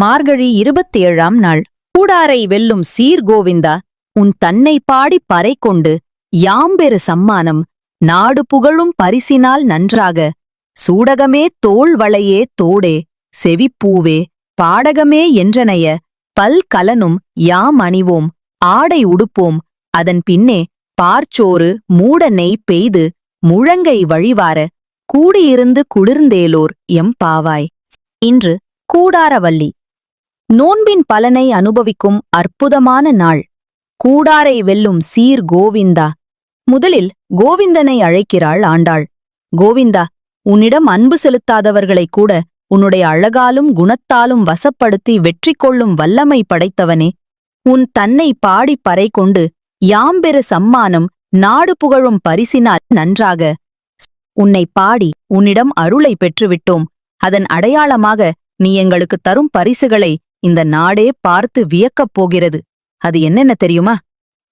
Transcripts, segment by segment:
மார்கழி இருபத்தி ஏழாம் நாள். கூடாரை வெல்லும் சீர் கோவிந்தா உன் தன்னை பாடி பறை கொண்டு யாம்பெரு சம்மானம் நாடு புகழும் பரிசினால் நன்றாக. சூடகமே தோள் வளையே தோடே செவிப்பூவே பாடகமே என்றனைய பல் கலனும் யாம் அணிவோம் ஆடை உடுப்போம். அதன் பின்னே பார்ச்சோறு மூட நெய் பெய்து முழங்கை வழிவார கூடியிருந்து குளிர்ந்தேலோர் எம் பாவாய். இன்று கூடாரவல்லி. நோன்பின் பலனை அனுபவிக்கும் அற்புதமான நாள். கூடாரை வெல்லும் சீர் கோவிந்தா. முதலில் கோவிந்தனை அழைக்கிறாள் ஆண்டாள். கோவிந்தா உன்னிடம் அன்பு செலுத்தாதவர்களைக் கூட உன்னுடைய அழகாலும் குணத்தாலும் வசப்படுத்தி வெற்றி கொள்ளும் வல்லமை படைத்தவனே. உன் தன்னை பாடிப் பறை கொண்டு யாம்பெரு சம்மானம் நாடு புகழும் பரிசினால் நன்றாக. உன்னை பாடி உன்னிடம் அருளை பெற்றுவிட்டோம். அதன் அடையாளமாக நீ எங்களுக்கு தரும் பரிசுகளை இந்த நாடே பார்த்து வியக்கப் போகிறது. அது என்னென்ன தெரியுமா?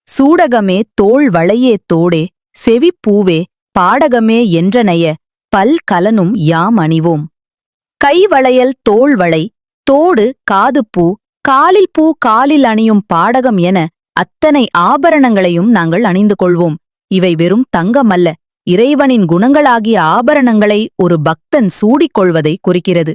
சூடகமே தோள் வளையே தோடே செவிப்பூவே பாடகமே என்றனைய பல் கலனும் யாம் அணிவோம். கைவளையல் தோள்வளை தோடு காதுப்பூ காலில் பூ காலில் அணியும் பாடகம் என அத்தனை ஆபரணங்களையும் நாங்கள் அணிந்து கொள்வோம். இவை வெறும் தங்கமல்ல இறைவனின் குணங்களாகிய ஆபரணங்களை ஒரு பக்தன் சூடிக் கொள்வதை குறிக்கிறது.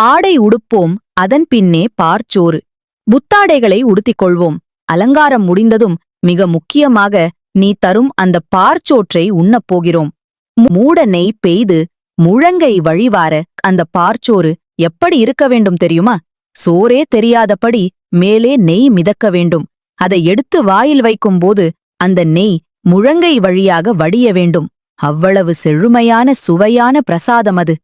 ஆடை உடுப்போம் அதன் பின்னே பார்ச்சோறு புத்தாடைகளை உடுத்திக் கொள்வோம் அலங்காரம் முடிந்ததும் மிக முக்கியமாக நீ தரும் அந்த பார்ச்சோற்றை உண்ணப் போகிறோம். மூட நெய் பெய்து முழங்கை வழிவார அந்த பார்ச்சோறு எப்படி இருக்க வேண்டும் தெரியுமா? சோரே தெரியாதபடி மேலே நெய் மிதக்க வேண்டும். அதை எடுத்து வாயில் வைக்கும்போது அந்த நெய் முழங்கை வழியாக வடிய வேண்டும். அவ்வளவு செழுமையான சுவையான பிரசாதம் அது.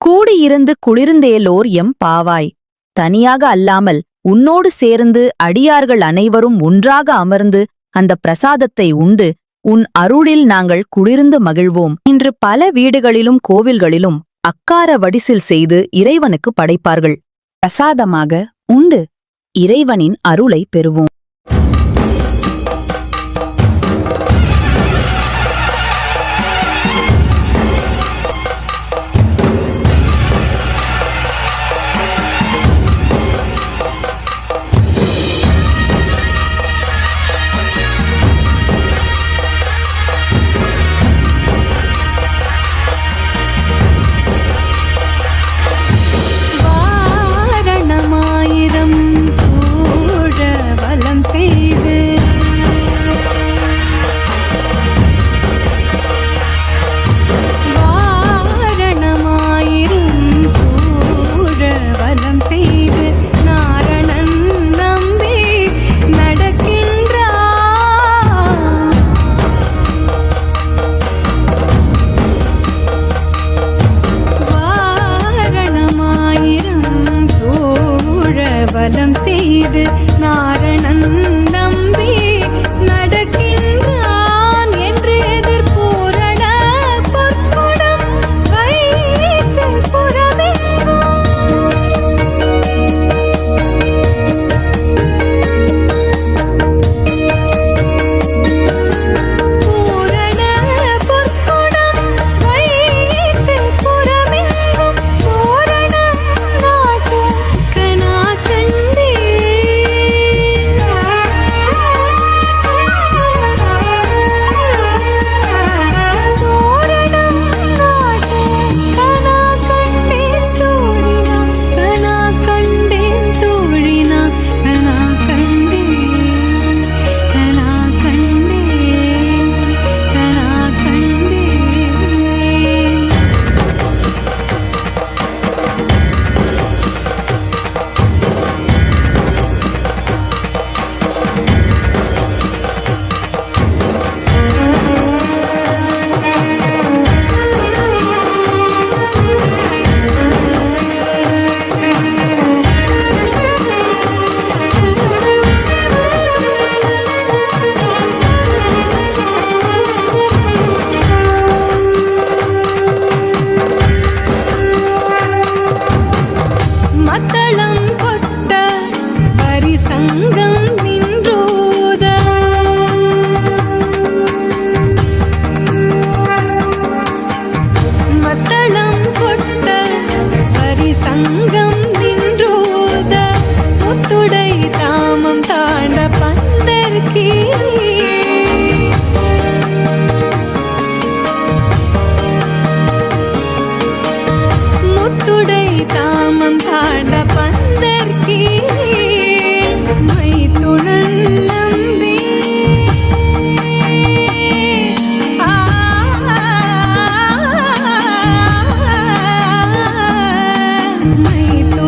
கூடியிருந்து குளிர்ந்தேலோர் எம் பாவாய். தனியாக அல்லாமல் உன்னோடு சேர்ந்து அடியார்கள் அனைவரும் ஒன்றாக அமர்ந்து அந்த பிரசாதத்தை உண்டு. உன் அருளில் நாங்கள் குளிர்ந்து மகிழ்வோம். இன்று பல வீடுகளிலும் கோவில்களிலும் அக்கார வடிசில் செய்து இறைவனுக்கு படைப்பார்கள். பிரசாதமாக உண்டு. இறைவனின் அருளை பெறுவோம்.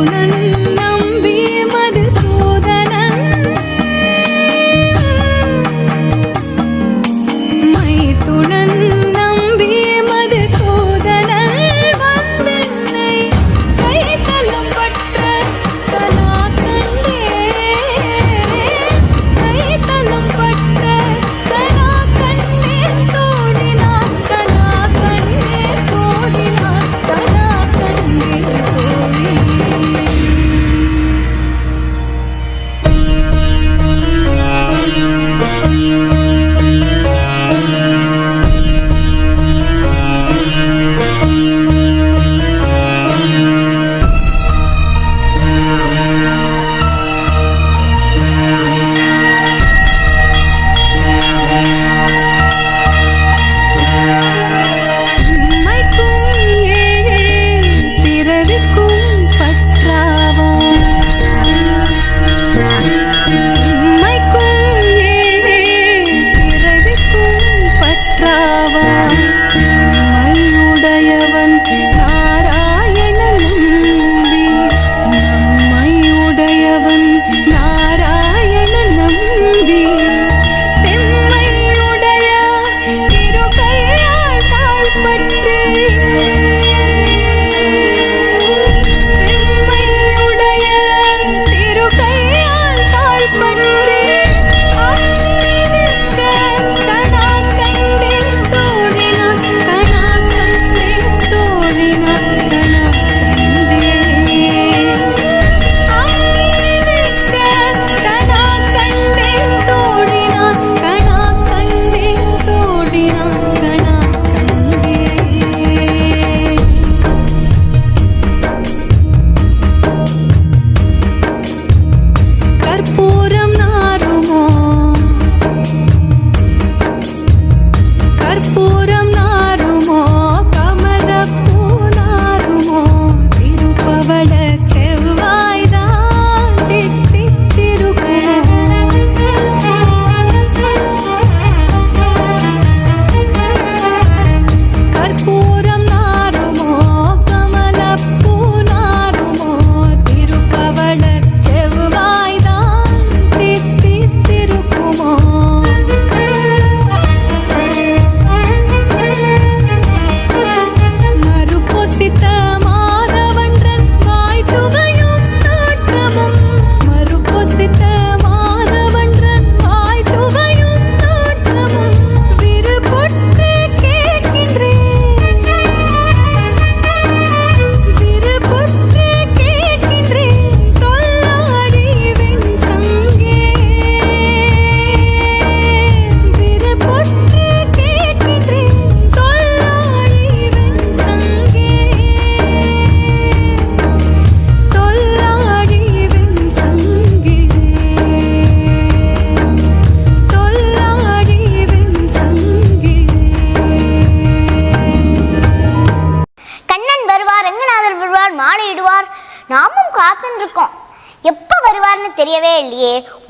மைத்துனன்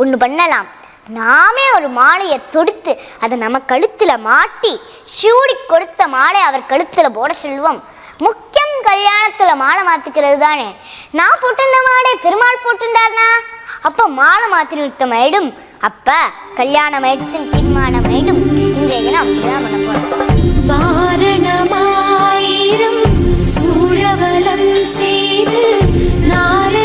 ஒன்று பண்ணலாம். நாமே ஒரு மாலையை தொடுத்து அதை நம்ம கழுத்தில் மாட்டி சூடி கொடுத்த மாலை அவர் கழுத்தில் போட சொல்லுவோம் முக்கியம் கல்யாணத்தில் மாலை மாற்றிக்கிறது தானே. நான் போட்டிருந்த மாலை பெருமாள் போட்டிருந்தார்னா? அப்போ மாலை மாற்றி நிறுத்தம் ஆயிடும் அப்போ கல்யாணம் ஆயிடுச்சு தீர்மானம் ஆயிடும் இன்றைய தினம் அப்படிதான் பண்ண போகிறோம் வாரணமாயிரம் சூழவலம் செய்து நாரண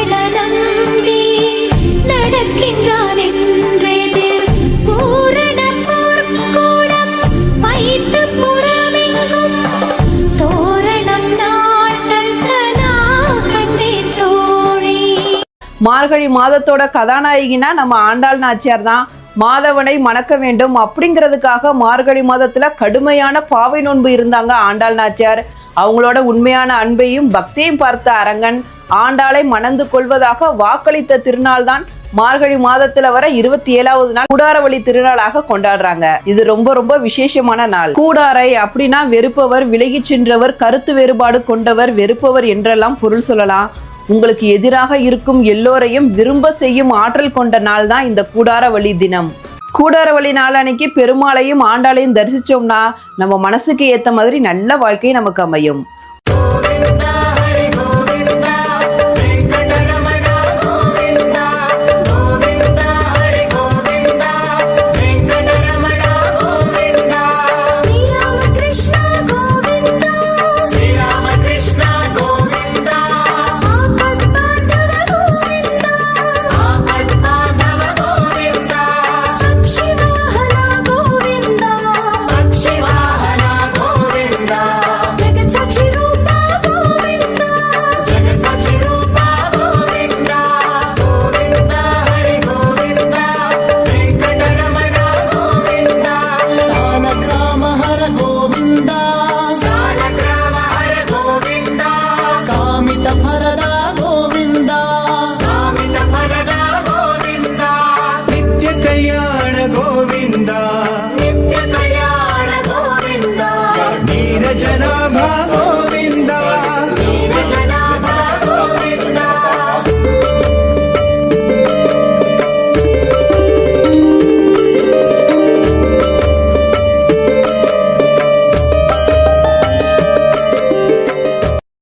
மார்கழி மாதத்தோட கதாநாயகினா நம்ம ஆண்டாள் நாச்சியார் தான். மாதவனை மணக்க வேண்டும் அப்படிங்கிறதுக்காக மார்கழி மாதத்துல கடுமையான பாவை நோன்பு இருந்தாங்க ஆண்டாள் நாச்சியார். அவங்களோட உண்மையான அன்பையும் பக்தியையும் பார்த்த அரங்கன் ஆண்டாளை மணந்து கொள்வதாக வாக்களித்த திருநாள் தான் மார்கழி மாதத்துல வர இருபத்தி ஏழாவது நாள் கூடாரவழி திருநாளாக கொண்டாடுறாங்க. இது ரொம்ப ரொம்ப விசேஷமான நாள். கூடாரை அப்படின்னா வெறுப்பவர் விலகி சென்றவர் கருத்து வேறுபாடு கொண்டவர் வெறுப்பவர் என்றெல்லாம் பொருள் சொல்லலாம். உங்களுக்கு எதிராக இருக்கும் எல்லோரையும் விரும்ப செய்யும் ஆற்றல் கொண்ட நாள் தான் இந்த கூடார வழி தினம். கூடார வழி நாள் அன்னைக்கு பெருமாளையும் ஆண்டாளையும் தரிசிச்சோம்னா நம்ம மனசுக்கு ஏத்த மாதிரி நல்ல வாழ்க்கை நமக்கு அமையும்.